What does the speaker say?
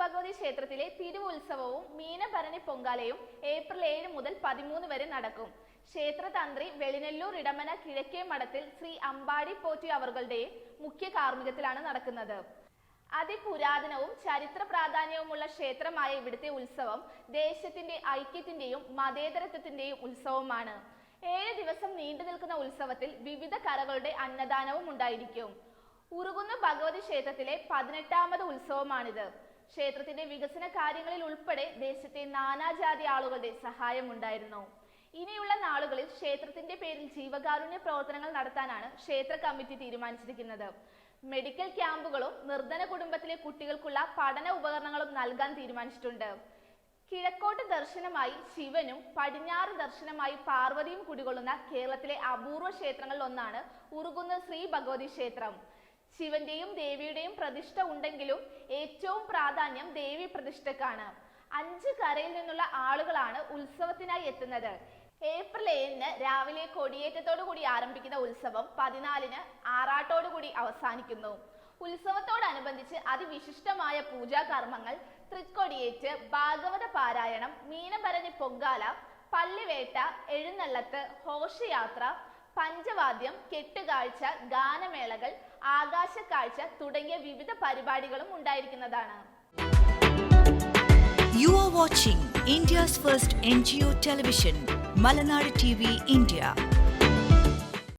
ഭഗവതി ക്ഷേത്രത്തിലെ തിരുവുത്സവവും മീനഭരണി പൊങ്കാലയും ഏപ്രിൽ ഏഴ് മുതൽ പതിമൂന്ന് വരെ നടക്കും. ക്ഷേത്ര തന്ത്രി വെളിനെല്ലൂർ ഇടമന കിഴക്കേ മഠത്തിൽ ശ്രീ അമ്പാടി പോറ്റി അവറുകളുടെ മുഖ്യ കാർമ്മികത്തിലാണ് നടക്കുന്നത്. അതിപുരാതനവും ചരിത്ര പ്രാധാന്യവുമുള്ള ക്ഷേത്രമായ ഇവിടുത്തെ ഉത്സവം ദേശത്തിന്റെ ഐക്യത്തിന്റെയും മതേതരത്വത്തിന്റെയും ഉത്സവമാണ്. ഏഴ് ദിവസം നീണ്ടു നിൽക്കുന്ന ഉത്സവത്തിൽ വിവിധ കരകളുടെ അന്നദാനവും ഉണ്ടായിരിക്കും. ഉറുകുന്ന ഭഗവതി ക്ഷേത്രത്തിലെ പതിനെട്ടാമത് ഉത്സവമാണിത്. ക്ഷേത്രത്തിന്റെ വികസന കാര്യങ്ങളിൽ ഉൾപ്പെടെ ദേശത്തെ നാനാജാതി ആളുകളുടെ സഹായം ഉണ്ടായിരുന്നു. ഇനിയുള്ള നാളുകളിൽ ക്ഷേത്രത്തിന്റെ പേരിൽ ജീവകാരുണ്യ പ്രവർത്തനങ്ങൾ നടത്താനാണ് ക്ഷേത്ര കമ്മിറ്റി തീരുമാനിച്ചിരിക്കുന്നത്. മെഡിക്കൽ ക്യാമ്പുകളും നിർധന കുടുംബത്തിലെ കുട്ടികൾക്കുള്ള പഠന ഉപകരണങ്ങളും നൽകാൻ തീരുമാനിച്ചിട്ടുണ്ട്. കിഴക്കോട്ട് ദർശനമായി ശിവനും പടിഞ്ഞാറ് ദർശനമായി പാർവതിയും കുടികൊള്ളുന്ന കേരളത്തിലെ അപൂർവ ക്ഷേത്രങ്ങളിൽ ഒന്നാണ് ഉറുകുന്ന് ശ്രീ ഭഗവതി ക്ഷേത്രം. ശിവന്റെയും ദേവിയുടെയും പ്രതിഷ്ഠ ഉണ്ടെങ്കിലും ഏറ്റവും പ്രാധാന്യം ദേവി പ്രതിഷ്ഠക്കാണ്. അഞ്ച് കരയിൽ നിന്നുള്ള ആളുകളാണ് ഉത്സവത്തിനായി എത്തുന്നത്. ഏപ്രിൽ ഏഴിന് രാവിലെ കൊടിയേറ്റത്തോടു കൂടി ആരംഭിക്കുന്ന ഉത്സവം പതിനാലിന് ആറാട്ടോടു കൂടി അവസാനിക്കുന്നു. ഉത്സവത്തോടനുബന്ധിച്ച് അതിവിശിഷ്ടമായ പൂജാ കർമ്മങ്ങൾ തൃക്കൊടിയേറ്റ് ഭാഗവത പാരായണം മീനഭരണി പൊങ്കാല പള്ളിവേട്ട എഴുന്നള്ളത്ത് ഘോഷയാത്ര പഞ്ചവാദ്യം കെട്ടുകാഴ്ച ഗാനമേളകൾ ആകാശക്കാഴ്ച തുടങ്ങിയ വിവിധ പരിപാടികളും ഉണ്ടായിരിക്കുന്നതാണ്. You are watching India first N television Malanad T India